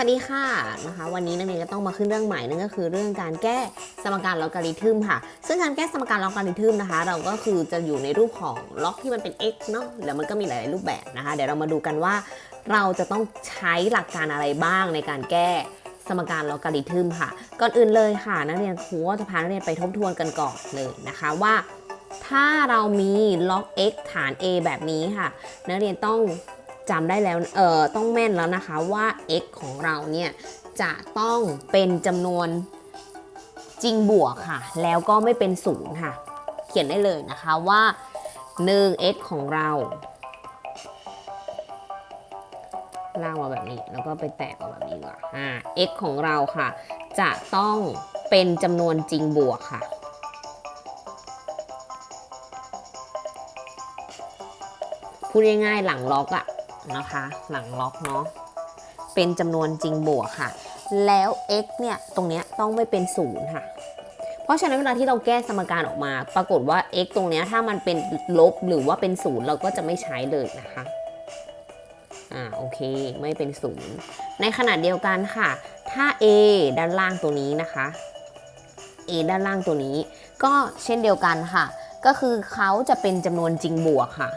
สวัสดีค่ะนะคะ วันนี้นักเรียนก็ต้องมาขึ้นเรื่องใหม่นั่นก็คือเรื่องการแก้สมการลอการิทึมค่ะ ซึ่งการแก้สมการลอการิทึมนะคะ เราก็คือจะอยู่ในรูปของล็อกที่มันเป็น x เนาะแล้วมันก็มีหลายๆรูปแบบนะคะ เดี๋ยวเรามาดูกันว่า เราจะต้องใช้หลักการอะไรบ้างในการแก้สมการลอการิทึมค่ะ ก่อนอื่นเลยค่ะ นักเรียนครูก็จะพานักเรียนไปทบทวนกันก่อนเลยนะคะว่า ถ้าเรามีล็อก x ฐาน a แบบนี้ค่ะ นักเรียนต้อง จำได้แล้วเอ่อต้องแม่นแล้วนะคะว่า x ของเราเนี่ยจะต้องเป็นจำนวนจริงบวกค่ะ แล้วก็ไม่เป็นศูนย์ค่ะ เขียนได้เลยนะคะว่า 1 x ของเราล่างมาแบบนี้แล้วก็ไปแตกออกแบบนี้ดีกว่าอ่า x ของเราค่ะ จะต้องเป็นจำนวนจริงบวกค่ะ พูดง่ายๆหลังล็อกอะ นะคะ หลังล็อกเนาะเป็นจำนวนจริงบวกค่ะ แล้ว x เนี่ยตรงเนี้ยต้องไม่เป็นศูนย์ค่ะ เพราะฉะนั้นเวลาที่เราแก้สมการออกมา ปรากฏว่า x ตรงเนี้ยถ้ามันเป็นลบหรือว่าเป็นศูนย์เราก็จะไม่ใช้เลยนะคะอ่าโอเคไม่เป็นศูนย์ในขณะเดียวกันค่ะ ถ้า a ด้านล่างตัวนี้นะคะ a ด้านล่างตัวนี้ ก็เช่นเดียวกันค่ะ ก็คือเขาจะเป็นจำนวนจริงบวกค่ะ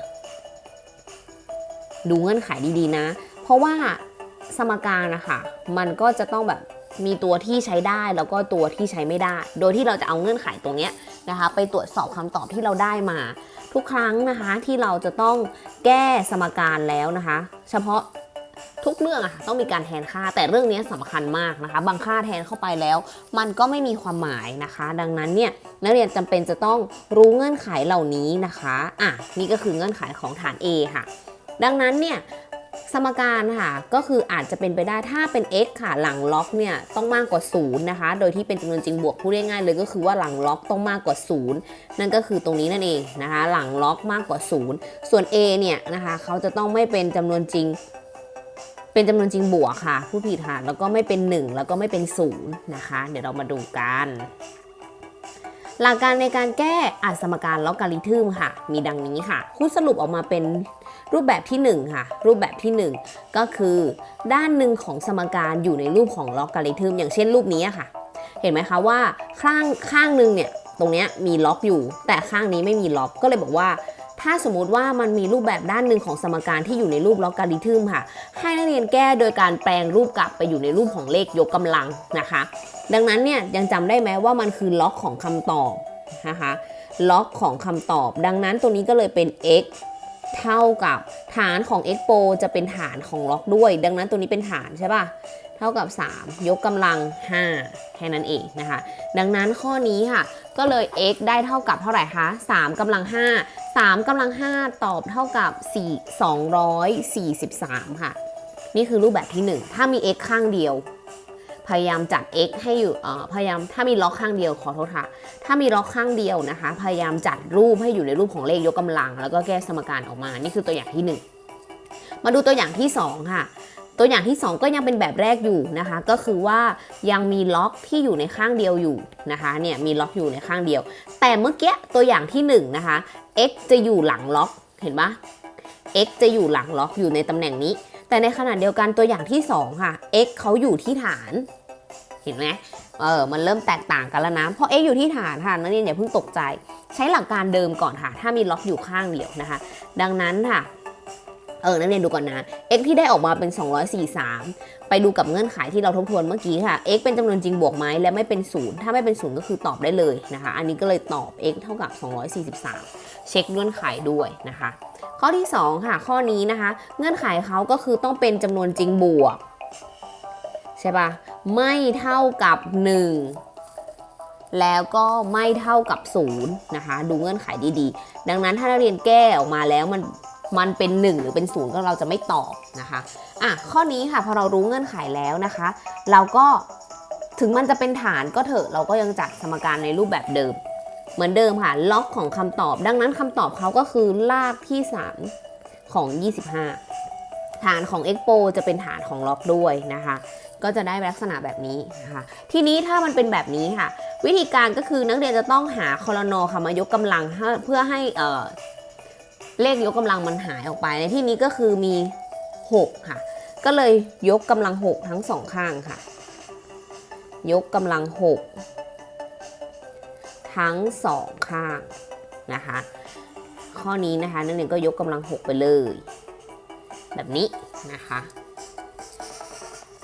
ดูเงื่อนไขดีๆนะ เพราะว่าสมการนะคะมันก็จะต้องแบบมีตัวที่ใช้ได้แล้วก็ตัวที่ใช้ไม่ได้ โดยที่เราจะเอาเงื่อนไขตรงเนี้ยนะคะ ไปตรวจสอบคำตอบที่เราได้มา ทุกครั้งนะคะที่เราจะต้องแก้สมการแล้วนะคะ เฉพาะทุกเรื่องอะค่ะต้องมีการแทนค่า แต่เรื่องนี้สำคัญมากนะคะ บางค่าแทนเข้าไปแล้ว มันก็ไม่มีความหมายนะคะ ดังนั้นเนี่ยนักเรียนจำเป็นจะต้องรู้เงื่อนไขเหล่านี้นะคะอะนี่ก็คือเงื่อนไขของฐาน A ค่ะ ดังนั้นเนี่ยสมการค่ะก็คืออาจจะเป็นไปได้ถ้าเป็น x ค่ะหลังล็อกเนี่ยต้องมากกว่า 0 นะคะ โดยที่เป็นจำนวนจริงบวกพูดง่ายๆเลยก็คือว่าหลังล็อกต้องมากกว่า 0 นั่นก็คือตรงนี้นั่นเองนะคะ หลังล็อกมากกว่า 0 ส่วน a เนี่ยนะคะเขาจะต้องไม่เป็นจำนวนจริง เป็นจำนวนจริงบวกค่ะ ผู้ผิดค่ะแล้วก็ไม่เป็น 1 แล้วก็ไม่เป็น 0 นะคะ เดี๋ยวเรามาดูกัน หลักการในการแก้อัสมการลอการิทึมค่ะ มีดังนี้ค่ะคูสรุปออกมาเป็น รูปแบบที่ 1 ค่ะ รูปแบบที่ 1 ก็คือ ด้านหนึ่งของสมการอยู่ในรูปของลอการิทึมอย่างเช่นรูปนี้ค่ะ เห็นไหมคะว่าข้างข้างหนึ่งเนี่ยตรงนี้มีล็อกอยู่ แต่ข้างนี้ไม่มีล็อกก็เลยบอกว่า ถ้าสมมติว่ามันมีรูปแบบด้านหนึ่งของสมการที่อยู่ในรูปล็อการิทึมค่ะ ให้นักเรียนแก้โดยการแปลงรูปกลับไปอยู่ในรูปของเลขยกกำลังนะคะ ดังนั้นเนี่ยยังจำได้ไหมว่ามันคือล็อกของคำตอบนะคะล็อกของคำตอบ ดังนั้นตัวนี้ก็เลยเป็น x เท่ากับฐานของ x โปจะเป็นฐานของล็อกด้วย ดังนั้นตัวนี้เป็นฐานใช่ป่ะเท่ากับ 3 ยกกำลัง 5 แค่นั้นเองนะคะ ดังนั้นข้อนี้ค่ะ ก็เลย x ได้เท่ากับเท่าไหร่คะ3กำลัง 5 3กำลัง 5 ตอบเท่ากับ 4 243 ค่ะ นี่คือรูปแบบที่ 1 ถ้ามี x ข้างเดียว พยายามจัด x ให้อยู่พยายามถ้ามีล็อกข้างเดียวขอโทษค่ะ ถ้ามีล็อกข้างเดียวนะคะ พยายามจัดรูปให้อยู่ในรูปของเลขยกกำลัง แล้วก็แก้สมการออกมา นี่คือตัวอย่างที่ 1 มาดูตัวอย่างที่ 2 ค่ะ ตัวอย่างที่ 2 ก็ยังเป็นแบบแรกอยู่นะคะ ก็คือว่ายังมีล็อกที่อยู่ในข้างเดียวอยู่นะคะเนี่ยมีล็อกอยู่ในข้างเดียว แต่เมื่อกี้ตัวอย่างที่1นะคะ x จะอยู่หลังล็อกเห็นปะ x จะอยู่หลังล็อกอยู่ในตำแหน่งนี้ แต่ในขณะเดียวกันตัวอย่างที่ 2 ค่ะ x เขาอยู่ที่ฐาน เห็นไหมเออ มันเริ่มแตกต่างกันแล้วนะ เพราะ x อยู่ที่ฐานค่ะนักเรียนอย่าเพิ่งตกใจ ใช้หลักการเดิมก่อนค่ะ ถ้ามีล็อกอยู่ข้างเดียวนะคะ ดังนั้นค่ะ เออ นักเรียนดูก่อนนะ x ที่ได้ออกมาเป็น 243 ไปดูกับเงื่อนไขที่เราทบทวนเมื่อกี้ค่ะ x เป็นจำนวนจริงบวกไหมและไม่เป็นศูนย์ถ้าไม่เป็นศูนย์ก็คือตอบได้เลยนะคะ อันนี้ก็เลยตอบ x เท่ากับ 243 เช็คเงื่อนไขด้วยนะคะ ข้อที่ 2 ค่ะ ข้อนี้นะคะ เงื่อนไขเขาก็คือต้องเป็นจำนวนจริงบวก ใช่ปะไม่เท่ากับ 1 แล้วก็ไม่เท่ากับ 0 นะคะ ดูเงื่อนไขดีๆ ดังนั้นถ้านักเรียนแก้ออกมาแล้วมันมันเป็น 1 หรือเป็น0ก็เราจะไม่ตอบนะคะอะข้อนี้ค่ะพอเรารู้เงื่อนไขแล้วนะคะ เราก็ถึงมันจะเป็นฐานก็เถอะเราก็ยังจัดสมการในรูปแบบเดิม เหมือนเดิมค่ะ ล็อกของคำตอบ ดังนั้นคำตอบเขาก็คือลากที่ 3 ของ 25 ฐานของ expo จะเป็นฐานของล็อกด้วยนะคะ ก็จะได้ลักษณะแบบนี้นะคะ ทีนี้ถ้ามันเป็นแบบนี้ค่ะ วิธีการก็คือนักเรียนจะต้องหาคอรนอค่ะมายกกำลังเพื่อให้เเลขยกกำลังมันหายออกไป ในที่นี้ก็คือมี 6 ค่ะ ก็เลยยกกำลัง 6 ทั้งสองข้างค่ะ ยกกำลัง 6 ทั้งสองข้างนะคะ ข้อนี้นะคะนักเรียนก็ยกกำลัง6ไปเลย แบบนี้นะคะ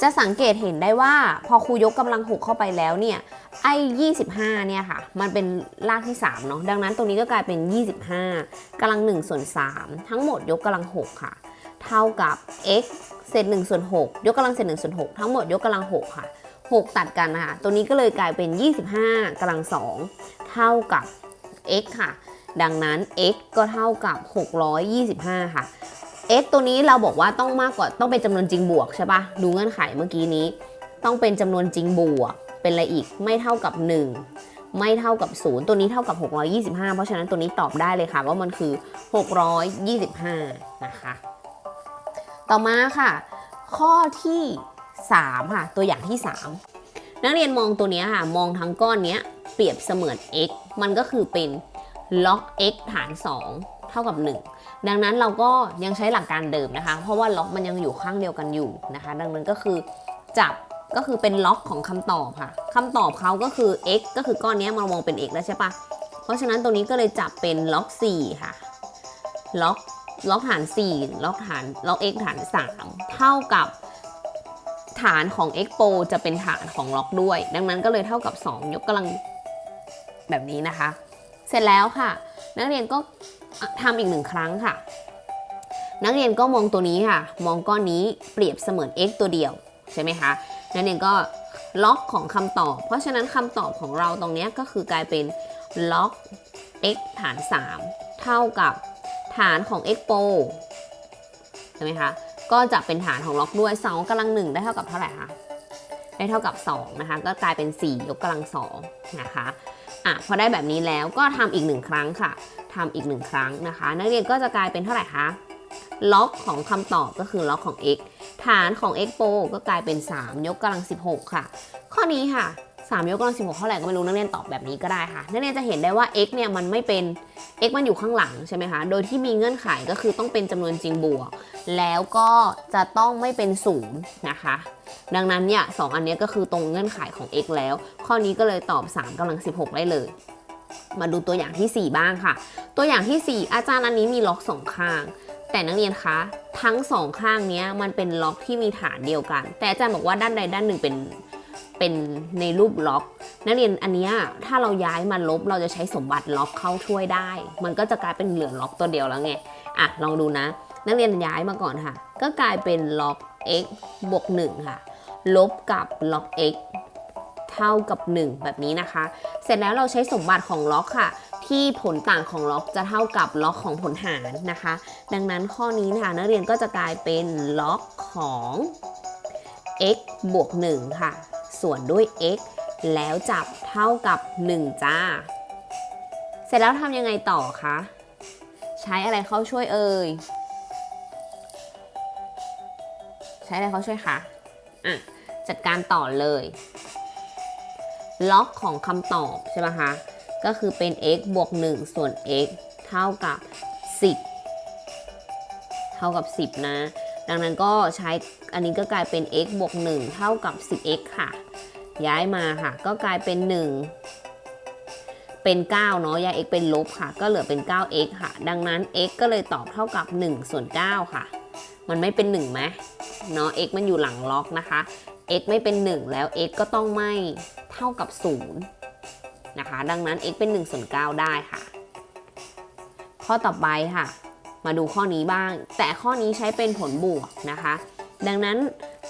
จะสังเกตเห็นได้ว่าพอครูยกกำลัง6เข้าไปแล้วเนี่ยไอ้25เนี่ยค่ะ มันเป็นรากที่3เนาะดังนั้นตรงนี้ก็กลายเป็น 25กำลัง1ส่วน3ทั้งหมดยกกำลัง6ค่ะ เท่ากับ x เศษ1ส่วน6ยกกำลังเศษ1ส่วน6ทั้งหมดยกกำลัง6ค่ะ 6 ตัดกันนะคะตัวนี้ก็เลยกลายเป็น 25กำลัง2 เท่ากับ x ค่ะ ดังนั้น x ก็เท่ากับ 625 ค่ะ x ตัวนี้เราบอกว่าต้องมากกว่าต้องเป็นจำนวนจริงบวกใช่ปะดูเงื่อนไขเมื่อกี้นี้ ต้องเป็นจำนวนจริงบวก เป็นอะไรอีกไม่เท่ากับ 1 ไม่เท่ากับ 0 ตัวนี้เท่ากับ 625 เพราะฉะนั้นตัวนี้ตอบได้เลยค่ะ ว่ามันคือ 625 นะคะ ต่อมาค่ะ ข้อที่ 3 ค่ะ ตัวอย่างที่ 3 นักเรียนมองตัวนี้ค่ะ มองทั้งก้อนเนี้ย เปรียบเสมือน x มันก็คือเป็นล็อก x ฐาน 2 เท่ากับ 1 ดังนั้นเราก็ยังใช้หลักการเดิมนะคะ เพราะว่าล็อกมันยังอยู่ข้างเดียวกันอยู่นะคะ ดังนั้นก็คือจับก็คือเป็นล็อกของคำตอบค่ะคำตอบเขาก็คือ x ก็คือก้อนนี้มันมองเป็น x แล้วใช่ปะเพราะฉะนั้นตัวนี้ก็เลยจับเป็นล็อก4ค่ะ ล็อกล็อกฐาน 4 ล็อกฐานล็อก x ฐาน 3 เท่ากับฐานของ x โปจะเป็นฐานของล็อกด้วย ดังนั้นก็เลยเท่ากับ 2 ยกกำลัง แบบนี้นะคะ เสร็จแล้วค่ะ นักเรียนก็ทำอีกหนึ่งครั้งค่ะ นักเรียนก็มองตัวนี้ค่ะ มองก้อนนี้เปรียบเสมือน x ตัวเดียวใช่ไหมคะนักเรียนก็ล็อกของคำตอบ เพราะฉะนั้นคำตอบของเราตรงนี้ก็คือกลายเป็นล็อก x ฐาน 3 เท่ากับฐานของ x โปรใช่ไหมคะก็จะเป็นฐานของล็อกด้วย2กำลัง1ได้เท่ากับเท่าไหร่คะได้เท่ากับ 2 นะคะ ก็กลายเป็น 4 ยกกำลัง2นะคะ อะพอได้แบบนี้แล้วก็ทำอีกหนึ่งครั้งค่ะทำอีกหนึ่งครั้งนะคะ นักเรียนก็จะกลายเป็นเท่าไหร่คะล็อกของคำตอบก็คือล็อกของ x ฐานของ x โปก็กลายเป็น 3 ยกกำลัง 16 ค่ะ ข้อนี้ค่ะ 3 ยกกำลัง16เท่าไหร่ก็ไม่รู้นักเรียนตอบแบบนี้ก็ได้ค่ะนักเรียนจะเห็นได้ว่า x เนี่ยมันไม่เป็น x มันอยู่ข้างหลังใช่ไหมคะโดยที่มีเงื่อนไขก็คือต้องเป็นจำนวนจริงบวก แล้วก็จะต้องไม่เป็นศูนย์นะคะ ดังนั้นเนี่ยสองอันนี้ก็คือตรงเงื่อนไขของ x แล้ว ข้อนี้ก็เลยตอบ3กำลัง16 ได้เลยมาดูตัวอย่างทีสี่4 บ้างค่ะ ตัวอย่างทีสี่ 4 อาจารย์อันนี้มีล็อกสองข้าง แต่นักเรียนคะทั้งสองข้างเนี้ยมันเป็นล็อกที่มีฐานเดียวกัน แต่อาจารย์บอกว่าด้านใดด้านหนึ่งเป็น เป็นในรูปล็อก นักเรียนอันนี้ถ้าเราย้ายมาลบเราจะใช้สมบัติล็อกเข้าช่วยได้ มันก็จะกลายเป็นเหลือล็อกตัวเดียวแล้วไงอะลองดูนะ นักเรียนย้ายมาก่อนค่ะ ก็กลายเป็นล็อก x บวก1ค่ะ ลบกับล็อก x เท่ากับ 1 แบบนี้นะคะ เสร็จแล้วเราใช้สมบัติของล็อกค่ะ ที่ผลต่างของล็อกจะเท่ากับล็อกของผลหารนะคะ ดังนั้นข้อนี้นะคะนักเรียนก็จะกลายเป็นล็อกของ x บวก1ค่ะ ส่วนด้วย x แล้วจับเท่ากับ 1 จ้า เสร็จแล้วทำยังไงต่อคะ ใช้อะไรเข้าช่วยเอ่ย ใช้อะไรเขาช่วยคะอะ จัดการต่อเลย ล็อกของคำตอบใช่ไหมคะ ก็คือเป็น x บวก 1 ส่วน x เท่ากับ 10 เท่ากับ 10 นะ ดังนั้นก็ใช้อันนี้ก็กลายเป็น x บวก 1 เท่ากับ 10x ค่ะ ย้ายมาค่ะ ก็กลายเป็น 1 เป็น 9 เนาะย้าย x เป็นลบค่ะ ก็เหลือเป็น 9x ค่ะ ดังนั้น x ก็เลยตอบเท่ากับ 1 ส่วน 9 ค่ะ มันไม่เป็น1ไหมเนาะ x มันอยู่หลังล็อกนะคะ x ไม่เป็น 1 แล้ว x ก็ต้องไม่เท่ากับ 0 นะคะ ดังนั้น x เป็น 1 ส่วน 9 ได้ค่ะ ข้อต่อไปค่ะ มาดูข้อนี้บ้าง แต่ข้อนี้ใช้เป็นผลบวกนะคะ ดังนั้น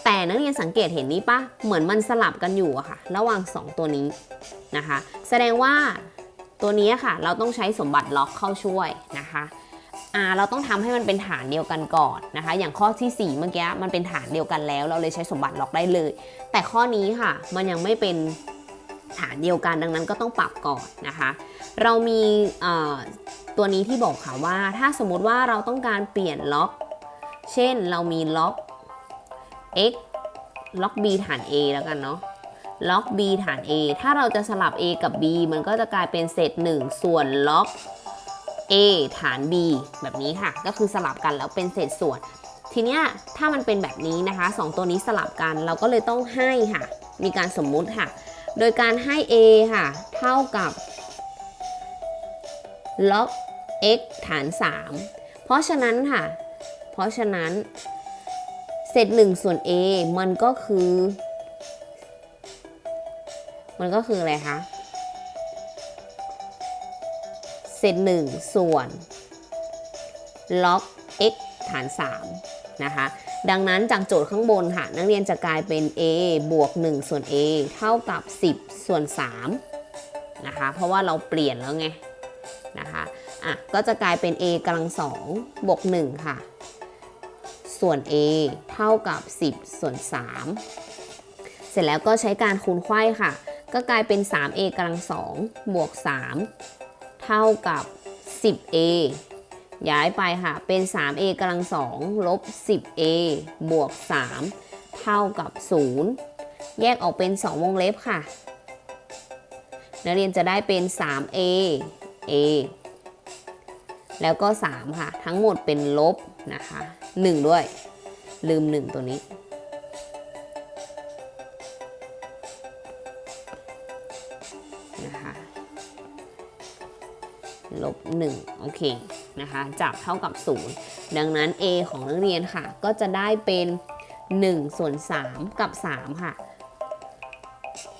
แต่นักเรียนสังเกตเห็นนี้ปะเหมือนมันสลับกันอยู่อะค่ะ ระหว่าง 2 ตัวนี้นะคะ แสดงว่าตัวนี้ค่ะ เราต้องใช้สมบัติล็อกเข้าช่วยนะคะอ่าเราต้องทำให้มันเป็นฐานเดียวกันก่อนนะคะ อย่างข้อที่ 4 เมื่อกี้มันเป็นฐานเดียวกันแล้ว เราเลยใช้สมบัติล็อกได้เลย แต่ข้อนี้ค่ะ มันยังไม่เป็นฐานเดียวกันดังนั้นก็ต้องปรับก่อนนะคะ เรามีตัวนี้ที่บอกค่ะว่า ถ้าสมมติว่าเราต้องการเปลี่ยนล็อก เช่นเรามีล็อก x ล็อก b ฐาน a แล้วกันเนาะล็อก b ฐาน a ถ้าเราจะสลับ a กับ b มันก็จะกลายเป็นเศษ 1 ส่วนล็อก a ฐาน b แบบนี้ค่ะ ก็คือสลับกันแล้วเป็นเศษส่วน ทีเนี้ยถ้ามันเป็นแบบนี้นะคะ 2 ตัวนี้สลับกันเราก็เลยต้องให้ค่ะ มีการสมมุติค่ะ โดยการให้ a ค่ะ เท่ากับ log x ฐาน 3 เพราะฉะนั้นค่ะ เพราะฉะนั้น ศษ1ส่วน a มันก็คือ มันก็คืออะไรคะ เศษ1ส่วน log x ฐาน 3 นะคะ ดังนั้นจากโจทย์ข้างบนค่ะ นักเรียนจะกลายเป็น a บวก 1 ส่วน a เท่ากับ 10 ส่วน 3 นะคะ เพราะว่าเราเปลี่ยนแล้วไง นะคะ อะ ก็จะกลายเป็น a กำลังสองบวก 1 ค่ะ ส่วน a เท่ากับ 10 ส่วน 3 เสร็จแล้วก็ใช้การคูณไขว้ค่ะ ก็กลายเป็น 3a กำลังสองบวก 3 เท่ากับ 10a ย้ายไปค่ะ เป็น 3a กำลังสองลบ 10a บวก 3 เท่ากับ 0 แยกออกเป็น 2 วงเล็บค่ะ นักเรียนจะได้เป็น 3a a แล้วก็ 3 ค่ะ ทั้งหมดเป็นลบนะคะ 1 ด้วย ลืม 1 ตัวนี้ นะคะลบ 1 โอเค นะคะจับเท่ากับ 0 ดังนั้น a ของนักเรียนค่ะ ก็จะได้เป็น 1 ส่วน 3 กับ 3 ค่ะ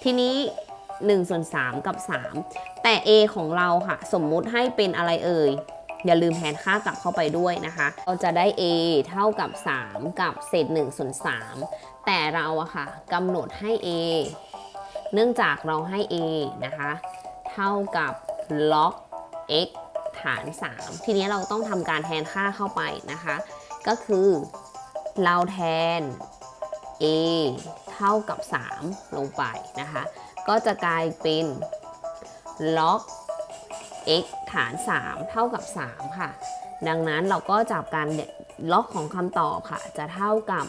ทีนี้ 1 ส่วน 3 กับ 3 แต่ a ของเราค่ะ สมมุติให้เป็นอะไรเอ่ย อย่าลืมแทนค่ากลับเข้าไปด้วยนะคะ เราจะได้ a เท่ากับ 3 กับเศษ1ส่วน3แต่เราอะค่ะกำหนดให้ a เนื่องจากเราให้ a นะคะ เท่ากับ log x ฐาน 3 ทีนี้เราต้องทำการแทนค่าเข้าไปนะคะ ก็คือเราแทน a เท่ากับ 3 ลงไปนะคะ ก็จะกลายเป็น log x ฐาน 3 เท่ากับ 3 ค่ะ ดังนั้นเราก็จับการล็อกของคำตอบค่ะ จะเท่ากับ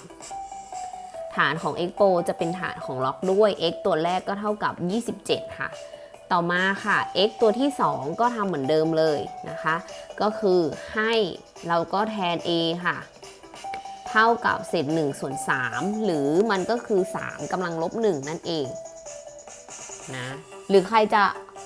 ฐานของ x โปจะเป็นฐานของล็อกด้วย x ตัวแรกก็เท่ากับ 27 ค่ะ ต่อมาค่ะ x ตัวที่ 2 ก็ทำเหมือนเดิมเลยนะคะ ก็คือให้เราก็แทน a ค่ะ เท่ากับเศษ1ส่วน3หรือมันก็คือ 3กำลังลบ 1 นั่นเองนะหรือใครจะ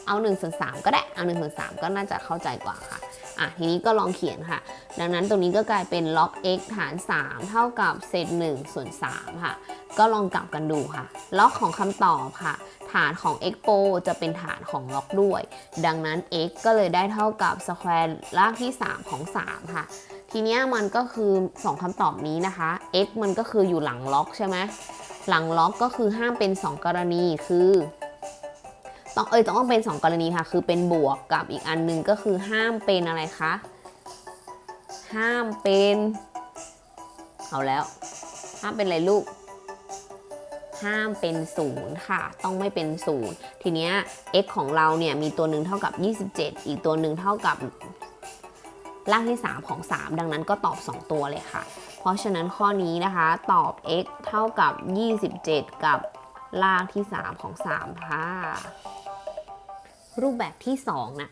เอา1ส่วน3ก็ได้ เอา1ส่วน3ก็น่าจะเข้าใจกว่าค่ะ อะ ทีนี้ก็ลองเขียนค่ะ ดังนั้นตรงนี้ก็กลายเป็น log x ฐาน 3 เท่ากับเศษ1ส่วน3ค่ะ ก็ลองกลับกันดูค่ะ ล็อกของคำตอบค่ะ ฐานของ x โปจะเป็นฐานของล็อกด้วย ดังนั้น x ก็เลยได้เท่ากับสแควร์รากที่ 3 ของ 3 ค่ะทีเนี้ยมันก็คือ 2คำตอบนี้นะคะ x มันก็คืออยู่หลังล็อกใช่ไหมหลังล็อกก็คือห้ามเป็น 2 กรณีคือ ต้องเอยต้องเป็น 2 กรณีค่ะ คือเป็นบวกกับอีกอันหนึ่งก็คือห้ามเป็นอะไรคะ ห้ามเป็นเอาแล้ว ห้ามเป็นอะไรลูก ห้ามเป็นศูนย์ค่ะ ต้องไม่เป็นศูนย์ทีเนี้ย x ของเราเนี่ยมีตัวหนึ่งเท่ากับ 27 อีกตัวหนึ่งเท่ากับรากที่ 3 ของ 3 ดังนั้นก็ตอบ 2 ตัวเลยค่ะ เพราะฉะนั้นข้อนี้นะคะตอบ x เท่ากับ 27 กับรากที่ 3 ของ 3 ค่ะ รูปแบบที่2นะ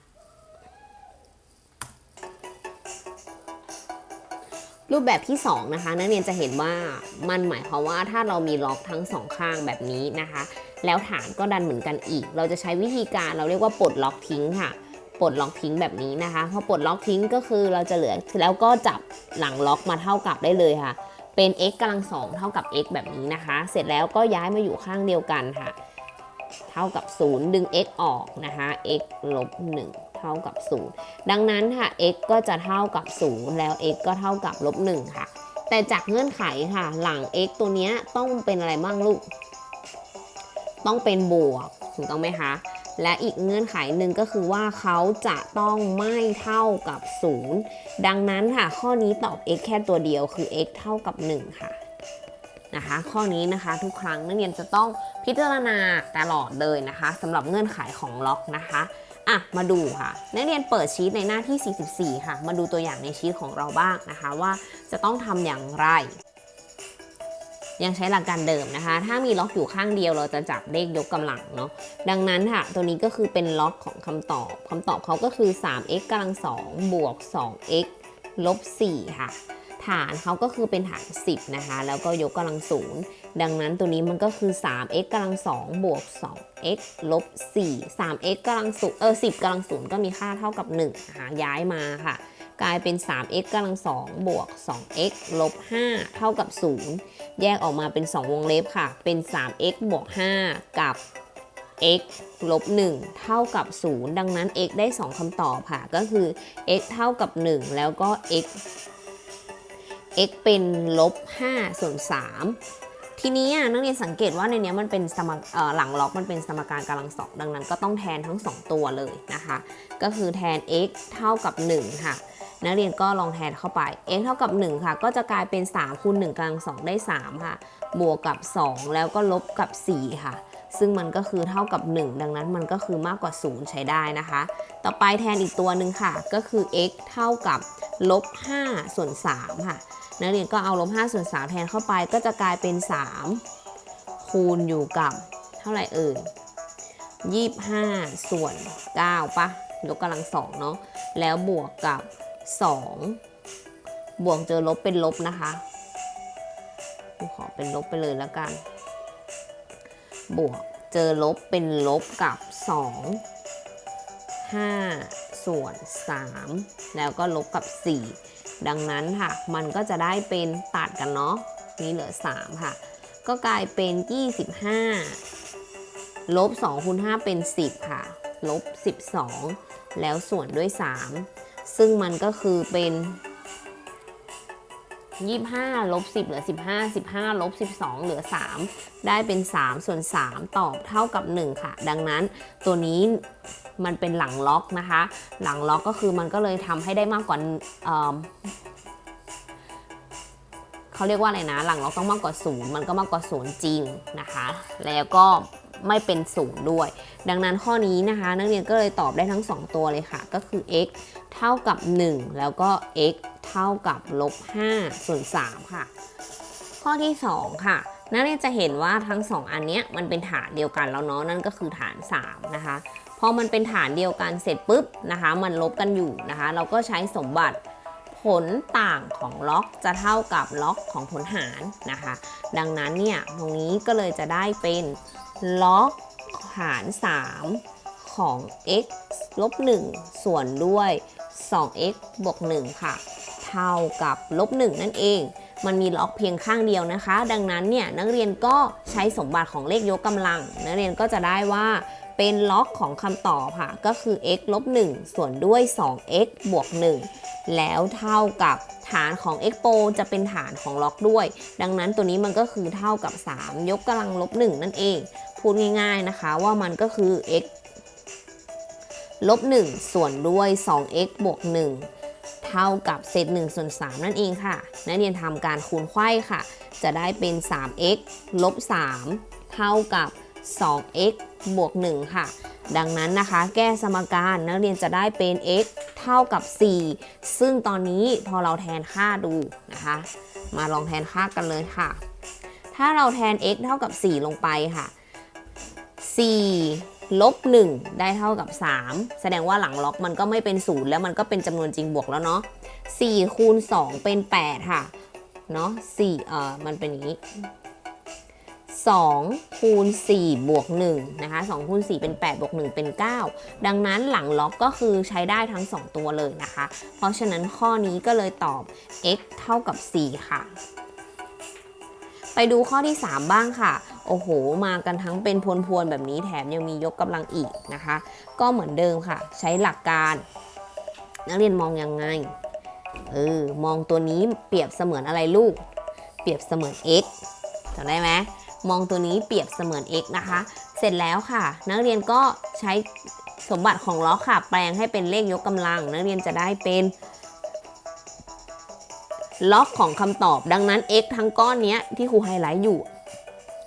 รูปแบบที่2นะคะนักเรียนจะเห็นว่ามันหมายความว่าถ้าเรามีล็อกทั้งสองข้างแบบนี้นะคะ แล้วฐานก็ดันเหมือนกันอีก เราจะใช้วิธีการเราเรียกว่าปลดล็อกทิ้งค่ะปลดล็อกทิ้งแบบนี้นะคะพอปลดล็อกทิ้งก็คือเราจะเหลือแล้วก็จับหลังล็อกมาเท่ากับได้เลยค่ะ เป็น x กำลังสองเท่ากับ x แบบนี้นะคะ เสร็จแล้วก็ย้ายมาอยู่ข้างเดียวกันค่ะ เท่ากับ 0 ดึง x ออกนะคะ x ลบ1เท่ากับ 0 ดังนั้นค่ะ x ก็จะเท่ากับ 0 แล้ว x ก็เท่ากับลบ1ค่ะ แต่จากเงื่อนไขค่ะ หลัง x ตัวเนี้ยต้องเป็นอะไรบ้างลูก ต้องเป็นบวกถูกต้องไหมคะ และอีกเงื่อนไขหนึ่งก็คือว่าเขาจะต้องไม่เท่ากับ 0 ดังนั้นค่ะ ข้อนี้ตอบ x แค่ตัวเดียวคือ x เท่ากับ 1 ค่ะ นะคะ ข้อนี้นะคะทุกครั้งนักเรียนจะต้องพิจารณาตลอดเลยนะคะสำหรับเงื่อนไขของล็อกนะคะอะมาดูค่ะนักเรียนเปิดชีตในหน้าที่ 44 ค่ะ มาดูตัวอย่างในชีตของเราบ้างนะคะ ว่าจะต้องทำอย่างไร ยังใช้หลักการเดิมนะคะ ถ้ามีล็อกอยู่ข้างเดียวเราจะจับเลขยกกำลังเนาะดังนั้นค่ะ ตัวนี้ก็คือเป็นล็อกของคำตอบคำตอบเขาก็คือ 3x กำลัง2บวก 2x ลบ4ค่ะ ฐานเขาก็คือเป็นฐาน 10 นะคะ แล้วก็ยกกำลังศูนย์ดังนั้นตัวนี้มันก็คือ 3x กำลัง2บวก 2x ลบ 4 3x กำลังศูนย์เออ 10กำลังศูนย์ก็มีค่าเท่ากับ1นะคะย้ายมาค่ะ กลายเป็น 3x กำลัง2บวก 2x ลบ 5 เท่ากับ 0 แยกออกมาเป็น 2 วงเล็บค่ะ เป็น 3x บวก 5 กับ x ลบ 1 เท่ากับ 0 ดังนั้น x ได้ 2คำตอบค่ะ ก็คือ x เท่ากับ 1 แล้วก็ x x เป็นลบ5ส่วน3ทีนี้นักเรียนสังเกตว่าในนี้มันเป็นสมหลังล็อกมันเป็นสมการกำลังสองดังนั้นก็ต้องแทนทั้ง 2 ตัวเลยนะคะ ก็คือแทน x เท่ากับ 1 ค่ะ นักเรียนก็ลองแทนเข้าไป x เท่ากับ 1 ค่ะ ก็จะกลายเป็น 3คูณ1กำลัง2ได้ 3 ค่ะ บวกกับ 2 แล้วก็ลบกับ 4 ค่ะ ซึ่งมันก็คือเท่ากับ 1 ดังนั้นมันก็คือมากกว่า 0 ใช้ได้นะคะ ต่อไปแทนอีกตัวหนึ่งค่ะ ก็คือ x เท่ากับลบ5ส่วน3ค่ะ นักเรียนก็เอาลบ5ส่วน3แทนเข้าไปก็จะกลายเป็น 3 คูณอยู่กับเท่าไหร่เอ่ย25 ส่วน9ปะยกกำลังสองเนาะแล้วบวกกับ 2 บวกเจอลบเป็นลบนะคะขอเป็นลบไปเลยแล้วกัน บวกเจอลบเป็นลบกับ 2 5 ส่วน 3 แล้วก็ลบกับ 4 ดังนั้นค่ะ มันก็จะได้เป็นตัดกันเนาะนี่เหลือ 3 ค่ะ ก็กลายเป็น 25 ลบ2คูณ5เป็น 10 ค่ะ ลบ 12 แล้วส่วนด้วย 3 ซึ่งมันก็คือเป็น 25ลบ10 เหลือ 15 15ลบ12 เหลือ 3 ได้เป็น 3 ส่วน 3 ตอบเท่ากับ 1 ค่ะ ดังนั้นตัวนี้มันเป็นหลังล็อกนะคะ หลังล็อกก็คือมันก็เลยทำให้ได้มากกว่าเอิ่มเขาเรียกว่าอะไรนะ หลังล็อกต้องมากกว่า 0 มันก็มากกว่า 0 จริงนะคะ แล้วก็ ไม่เป็น0ด้วย ดังนั้นข้อนี้นะคะ นักเรียนก็เลยตอบได้ทั้ง 2 ตัวเลยค่ะ ก็คือ x เท่ากับ 1 แล้วก็ x เท่ากับลบ5ส่วน3ค่ะ ข้อที่ 2 ค่ะ นักเรียนจะเห็นว่าทั้ง 2 อันเนี้ยมันเป็นฐานเดียวกันแล้วเนาะนั่นก็คือฐาน 3 นะคะพอมันเป็นฐานเดียวกันเสร็จปุ๊บนะคะ มันลบกันอยู่นะคะ เราก็ใช้สมบัติผลต่างของล็อกจะเท่ากับล็อกของผลหารนะคะ ดังนั้นเนี่ยตรงนี้ก็เลยจะได้เป็น ล็อกหาร 3 ของ x ลบ 1 ส่วนด้วย 2x บวก 1 ค่ะ เท่ากับลบ 1 นั่นเอง มันมีล็อกเพียงข้างเดียวนะคะ ดังนั้นเนี่ยนักเรียนก็ใช้สมบัติของเลขยกกำลัง นักเรียนก็จะได้ว่า เป็นล็อกของคำตอบค่ะ ก็คือ x ลบ1ส่วนด้วย 2x บวก 1 แล้วเท่ากับฐานของ x โปจะเป็นฐานของล็อกด้วย ดังนั้นตัวนี้มันก็คือเท่ากับ 3 ยกกำลังลบ 1 นั่นเอง พูดง่ายๆนะคะว่ามันก็คือ x ลบ 1 ส่วนด้วย 2x บวก 1 เท่ากับเศษ1ส่วน3นั่นเองค่ะ นักเรียนทำการคูณไขว้ค่ะ จะได้เป็น 3x ลบ 3 เท่ากับ 2x บวก1ค่ะ ดังนั้นนะคะ แก้สมการนักเรียนจะได้เป็น x เท่ากับ 4 ซึ่งตอนนี้พอเราแทนค่าดูนะคะ มาลองแทนค่ากันเลยค่ะ ถ้าเราแทน x เท่ากับ 4 ลงไปค่ะ 4 ลบ 1 ได้เท่ากับ 3 แสดงว่าหลังล็อกมันก็ไม่เป็น 0 แล้วมันก็เป็นจำนวนจริงบวกแล้วเนาะ4คูณ 2 เป็น 8 ค่ะเนาะ4เอ่อมันเป็นอย่างนี้ 2คูณ4บวก1นะคะ2คูณ4เป็น8บวก1เป็น 9 ดังนั้นหลังล็อกก็คือใช้ได้ทั้ง 2 ตัวเลยนะคะ เพราะฉะนั้นข้อนี้ก็เลยตอบ x เท่ากับ 4 ค่ะ ไปดูข้อที่ 3 บ้างค่ะ โอ้โห มากันทั้งเป็นพวนๆแบบนี้แถมยังมียกกำลังอีกนะคะ ก็เหมือนเดิมค่ะ ใช้หลักการ นักเรียนมองยังไงเออมองตัวนี้เปรียบเสมือนอะไรลูก เปรียบเสมือน x จำได้ไหม มองตัวนี้เปรียบเสมือน x นะคะ เสร็จแล้วค่ะ นักเรียนก็ใช้สมบัติของล็อกค่ะ แปลงให้เป็นเลขยกกำลัง นักเรียนจะได้เป็นล็อกของคำตอบ ดังนั้น x ทั้งก้อนนี้ที่ครูไฮไลท์อยู่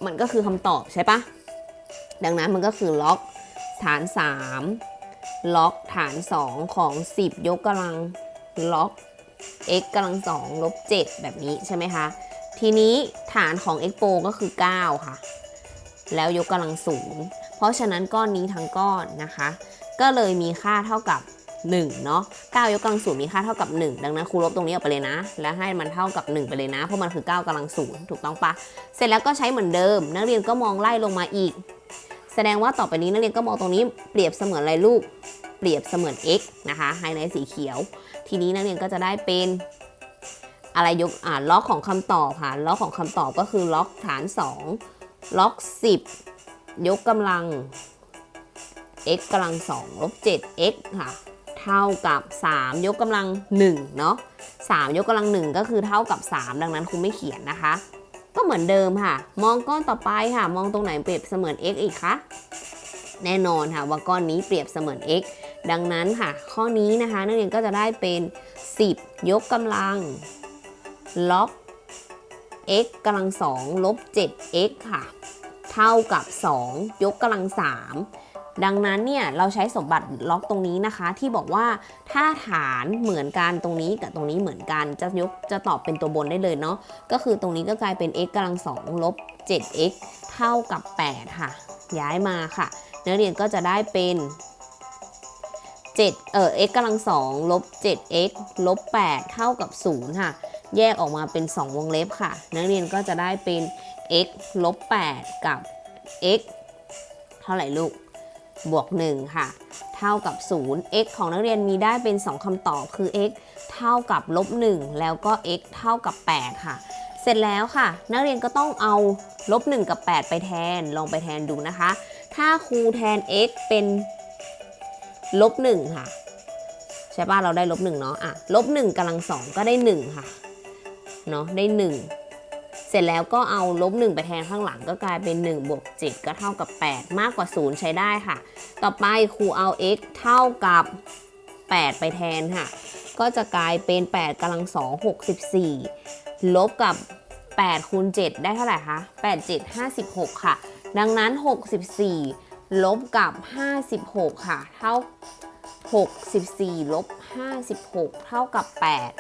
มันก็คือคำตอบใช่ปะดังนั้นมันก็คือล็อกฐาน 3 ล็อกฐาน 2 ของ 10 ยกกำลังล็อก x กำลัง2ลบ7แบบนี้ใช่ไหมคะ ทีนี้ฐานของ x โปก็คือ 9 ค่ะ แล้วยกกำลังศูนย์เพราะฉะนั้นก้อนนี้ทั้งก้อนนะคะ ก็เลยมีค่าเท่ากับ1เนาะ9ยกกำลังศูนย์มีค่าเท่ากับ 1 ดังนั้นครูลบตรงนี้ออกไปเลยนะ แล้วให้มันเท่ากับ 1 ไปเลยนะ เพราะมันคือ 9กำลังศูนย์ถูกต้องปะเสร็จแล้วก็ใช้เหมือนเดิม นักเรียนก็มองไล่ลงมาอีก แสดงว่าต่อไปนี้นักเรียนก็มองตรงนี้เปรียบเสมือนอะไรลูก เปรียบเสมือน x นะคะไฮไลท์สีเขียว ทีนี้นักเรียนก็จะได้เป็น อะไรยกอ่าล็อกของคำตอบค่ะล็อกของคำตอบก็คือล็อกฐาน 2 ล็อก 10 ยกกำลัง x กำลัง2ลบ 7x ค่ะ เท่ากับ 3 ยกกำลัง1เนาะ3ยกกำลัง 1 ก็คือเท่ากับ 3 ดังนั้นคุณไม่เขียนนะคะ ก็เหมือนเดิมค่ะ มองก้อนต่อไปค่ะ มองตรงไหนเปรียบเสมือน x อีกคะแน่นอนค่ะว่าก้อนนี้เปรียบเสมือน x ดังนั้นค่ะ ข้อนี้นะคะ นักเรียนก็จะได้เป็น 10 ยกกำลัง ล็อก x กำลัง2ลบ 7x ค่ะ เท่ากับ 2 ยกกำลัง3ดังนั้นเนี่ยเราใช้สมบัติล็อกตรงนี้นะคะ ที่บอกว่าถ้าฐานเหมือนกันตรงนี้กับตรงนี้เหมือนกันจะยกจะตอบเป็นตัวบนได้เลยเนาะก็คือตรงนี้ก็กลายเป็น x กำลัง2ลบ 7x เท่ากับ 8 ค่ะ ย้ายมาค่ะ นักเรียนก็จะได้เป็น7เอ่อ x กำลัง2ลบ 7x ลบ 8 เท่ากับ 0 ค่ะ แยกออกมาเป็น 2 วงเล็บค่ะ นักเรียนก็จะได้เป็น x ลบ8กับ x เท่าไหร่ลูก บวก 1 ค่ะ เท่ากับ 0 x ของนักเรียนมีได้เป็น 2คำตอบคือ x เท่ากับลบ 1 แล้วก็ x เท่ากับ 8 ค่ะ เสร็จแล้วค่ะ นักเรียนก็ต้องเอาลบ 1 กับ 8 ไปแทน ลองไปแทนดูนะคะ ถ้าครูแทน x เป็นลบ 1 ค่ะ ใช่ป่ะ เราได้ลบ 1 เนาะอะลบ 1กำลัง 2 ก็ได้ 1 ค่ะ เนาะได้ 1 เสร็จแล้วก็เอาลบ1ไปแทนข้างหลังก็กลายเป็น1บวก7ก็เท่ากับ 8 มากกว่า 0 ใช้ได้ค่ะ ต่อไปครูเอา x เท่ากับ 8 ไปแทนค่ะ ก็จะกลายเป็น 8กำลัง 2 64 ลบกับ8คูณ7ได้เท่าไหร่คะ8 7 56 ค่ะ ดังนั้น 64 ลบกับ 56 ค่ะ เท่า 64ลบ56 เท่ากับ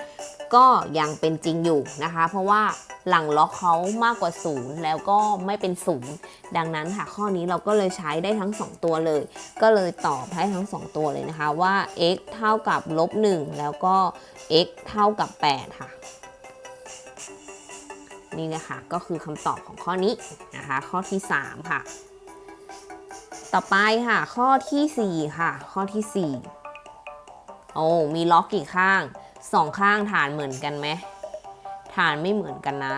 8 ก็ยังเป็นจริงอยู่นะคะ เพราะว่าหลังล็อกเขามากกว่า 0 แล้วก็ไม่เป็น 0 ดังนั้นค่ะ ข้อนี้เราก็เลยใช้ได้ทั้ง 2 ตัวเลย ก็เลยตอบให้ทั้ง 2 ตัวเลยนะคะว่า x เท่ากับลบ1แล้วก็ x เท่ากับ 8 ค่ะ นี่นะคะก็คือคำตอบของข้อนี้นะคะ ข้อที่ 3 ค่ะ ต่อไปค่ะ ข้อทีสี่4 ค่ะ ข้อทีสี่ 4 โอ้มีล็อกกี่ข้างสองข้างฐานเหมือนกันไหมฐานไม่เหมือนกันนะ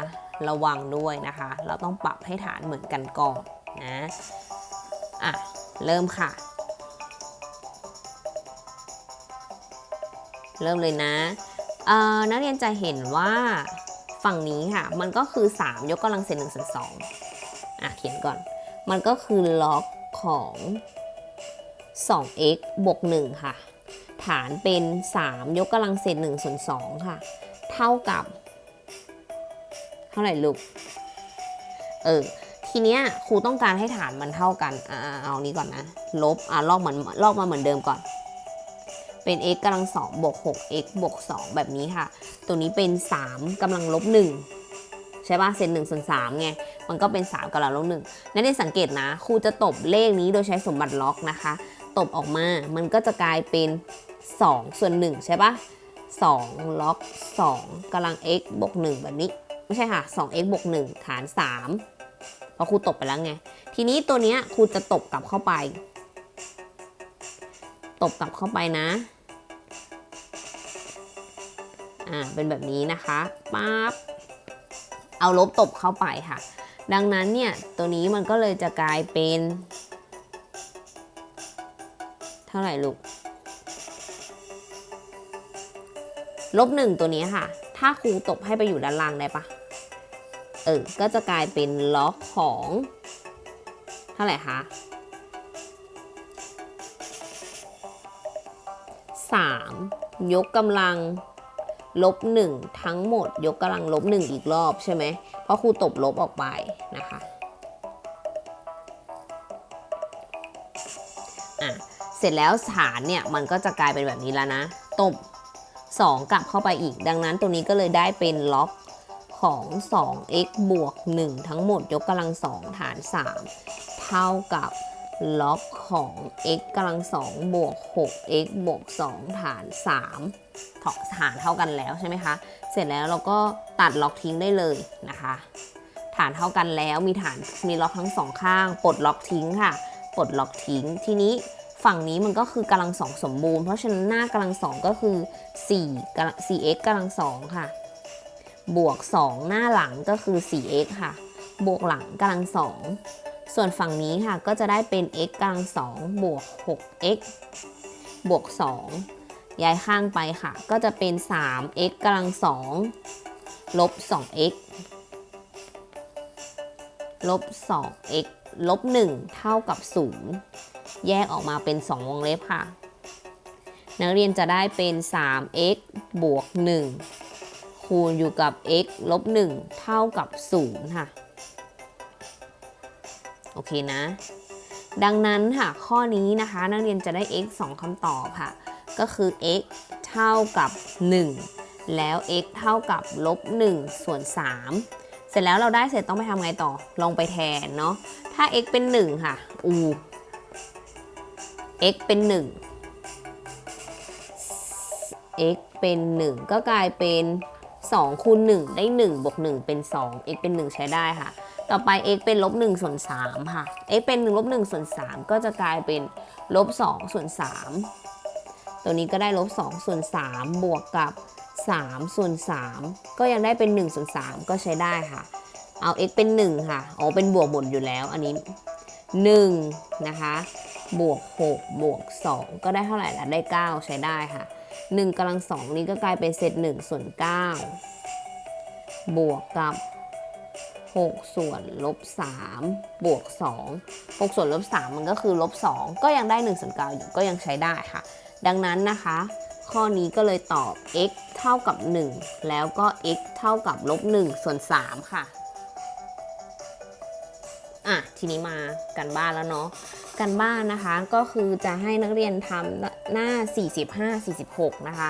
ระวังด้วยนะคะ เราต้องปรับให้ฐานเหมือนกันก่อนนะอะ เริ่มค่ะ เริ่มเลยนะเออนักเรียนจะเห็นว่าฝั่งนี้ค่ะ มันก็คือ 3 ยกกำลังเศษหนึ่งส่วนสองอะเขียนก่อน มันก็คือล็อก ของ 2x บวก1ค่ะ ฐานเป็น 3 ยกกำลังเศษ1ส่วน2ค่ะ เท่ากับ เท่าไหร่ลูก เออ ทีเนี้ยครูต้องการให้ฐานมันเท่ากัน อ่าเอานี้ก่อนนะ ลบ อ่าลอกเหมือนลอกมาเหมือนเดิมก่อน เป็น x กำลัง2บวก 6x บวก2แบบนี้ค่ะ ตัวนี้เป็น 3กำลังลบ1 ใช่ป่ะเศษ1ส่วน3ไงมันก็เป็น 3กำลังลบ1นั่นได้สังเกตนะครูจะตบเลขนี้โดยใช้สมบัติล็อกนะคะ ตบออกมามันก็จะกลายเป็น 2 ส่วน 1 ใช่ปะ2ล็อก 2กำลัง x บวก1แบบนี้ ไม่ใช่ค่ะ 2x บวก1ฐาน3เพราะครูตบไปแล้วไง ทีนี้ตัวเนี้ยครูจะตบกลับเข้าไป ตบกลับเข้าไปนะอ่าเป็นแบบนี้นะคะปั๊บ เอาลบตบเข้าไปค่ะ ดังนั้นเนี่ยตัวนี้มันก็เลยจะกลายเป็น เท่าไหร่ลูกลบหนึ่งตัวนี้ค่ะ ถ้าครูตบให้ไปอยู่ด้านล่างได้ปะเออ ก็จะกลายเป็นล็อกของ เท่าไหร่คะสามยกกำลัง ลบหนึ่งทั้งหมด ยกกำลังลบหนึ่งอีกรอบใช่ไหมเพราะครูตบลบออกไปนะคะอะเสร็จแล้วฐานเนี่ยมันก็จะกลายเป็นแบบนี้แล้วนะ ตบ 2 กลับเข้าไปอีก ดังนั้นตัวนี้ก็เลยได้เป็นล็อกของ 2x บวก 1 ทั้งหมดยกกำลัง 2 ฐาน 3 เท่ากับ ล็อกของ x กำลังสองบวก 6x บวก 2 ฐาน3ถฐานเท่ากันแล้วใช่ไหมคะ เสร็จแล้วเราก็ตัดล็อกทิ้งได้เลยนะคะ ฐานเท่ากันแล้วมีฐานมีล็อกทั้งสองข้าง ปลดล็อกทิ้งค่ะ ปลดล็อกทิ้ง ทีนี้ฝั่งนี้มันก็คือกำลังสองสมบูรณ์ เพราะฉะนั้นหน้ากำลังสองก็คือ4กำลัง 4x กำลังสองค่ะ บวก 2 หน้าหลังก็คือ 4x ค่ะ บวกหลังกำลังสอง ส่วนฝั่งนี้ค่ะก็จะได้เป็น x กำลังสองบวก 6x บวก 2 ย้ายข้างไปค่ะ ก็จะเป็น 3x กำลังสองลบ 2x ลบ 2x ลบ 1 เท่ากับ 0 แยกออกมาเป็น 2 วงเล็บค่ะ นักเรียนจะได้เป็น 3x บวก 1 คูณอยู่กับ x ลบ 1 เท่ากับ 0 ค่ะ โอเคนะ ดังนั้นค่ะข้อนี้นะคะนักเรียนจะได้ x 2คำตอบค่ะ ก็คือ x เท่ากับ 1 แล้ว x เท่ากับลบ1ส่วน 3 เสร็จแล้วเราได้เสร็จต้องไปทำไงต่อ ลองไปแทนเนาะ ถ้า x เป็น 1 ค่ะ อู x เป็น 1 x เป็น 1 ก็กลายเป็น2คูณ1ได้ 1บวก1เป็น 2 x เป็น 1 ใช้ได้ค่ะ ต่อไป x เป็นลบ1ส่วน3ค่ะ x เป็น1ลบ1ส่วน3ก็จะกลายเป็นลบ2ส่วน3ตัวนี้ก็ได้ลบ2ส่วน3บวกกับ3ส่วน3ก็ยังได้เป็น1ส่วน3ก็ใช้ได้ค่ะ เอา x เป็น 1 ค่ะอ๋อเป็นบวกหมดอยู่แล้ว อันนี้1นะคะบวก6บวก2ก็ได้เท่าไหร่ละได้ 9 ใช้ได้ค่ะ1กำลัง2นี้ก็กลายเป็นเศษ1ส่วน9บวกกับ 6 ส่วนลบ3บวก2 6 ส่วนลบ3มันก็คือลบ2ก็ยังได้1ส่วน9อยู่ก็ยังใช้ได้ค่ะ ดังนั้นนะคะ ข้อนี้ก็เลยตอบ x เท่ากับ 1 แล้วก็ x เท่ากับลบ1ส่วน3ค่ะอะทีนี้มากันบ้านแล้วเนาะกันบ้านนะคะก็คือจะให้นักเรียนทำ หน้า 45 46 นะคะ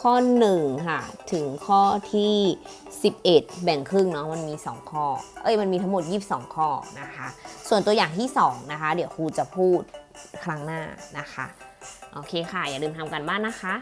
ข้อ 1 ค่ะ ถึงข้อที่ 11 แบ่งครึ่งเนาะมันมี 2 ข้อ เอ้ยมันมีทั้งหมด 22 ข้อนะคะ ส่วนตัวอย่างที่ 2 นะคะ เดี๋ยวครูจะพูดครั้งหน้านะคะ โอเคค่ะ อย่าลืมทำกันบ้านนะคะ